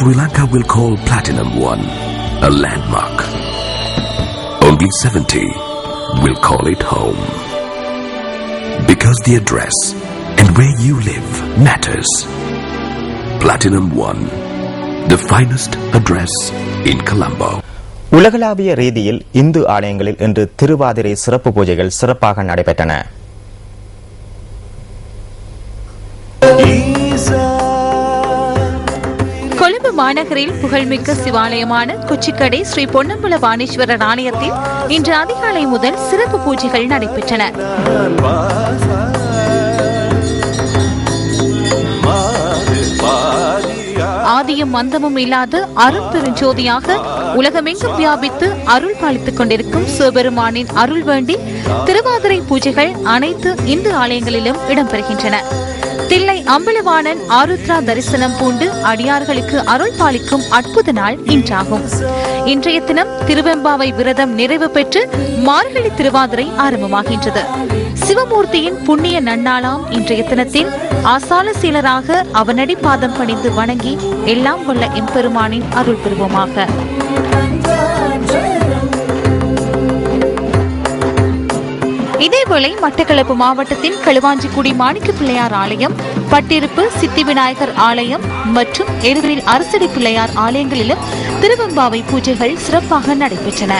Sri Lanka will call Platinum One a landmark. Only 70 will call it home. Because the address and where you live matters. Platinum One, the finest address in Colombo. உலகளாவிய ரீதியில் இந்து ஆலயங்களில் இன்று திருவாதிரை சிறப்பு பூஜைகள் சிறப்பாக நடைபெற்றன கொழும்பு மாநகரில் புகழ்மிக்க சிவாலயமான கொச்சிக்கடை ஸ்ரீ பொன்னம்பல வாணீஸ்வரர் ஆலயத்தில் இன்று அதிகாலை முதல் சிறப்பு பூஜைகள் நடைபெற்றன. ஆதியும் மந்தமும் இல்லாத அருள் பெருஞ்சோதியாக உலகமெங்கும் வியாபித்து அருள் பாலித்துக் கொண்டிருக்கும் சிவபெருமானின் அருள் வேண்டி திருவாதிரை பூஜைகள் அனைத்து இந்து ஆலயங்களிலும் இடம்பெறுகின்றன. தில்லை அம்பலவாணன் ஆருத்ரா தரிசனம் பூண்டு அடியார்களுக்கு அருள் பாலிக்கும் அற்புத நாள் இன்றாகும். இன்றைய தினம் திருவெம்பாவை விரதம் நிறைவு பெற்று மார்கழி திருவாதிரை ஆரம்பமாகின்றது. சிவமூர்த்தியின் புண்ணிய நன்னாளாம் இன்றைய தினத்தில் ஆசால சீலராக அவனடி பாதம் பணிந்து வணங்கி எல்லா எல்லாம் வல்ல எம்பெருமானின் அருள் பெறுவோமாக. இதேவேளை மட்டக்களப்பு மாவட்டத்தின் களுவாஞ்சிக்குடி மாணிக்க பிள்ளையார் ஆலயம் பட்டிருப்பு சித்தி விநாயகர் ஆலயம் மற்றும் எருதரில் அரசடி பிள்ளையார் ஆலயங்களிலும் திருவெம்பாவை பூஜைகள் சிறப்பாக நடைபெற்றன.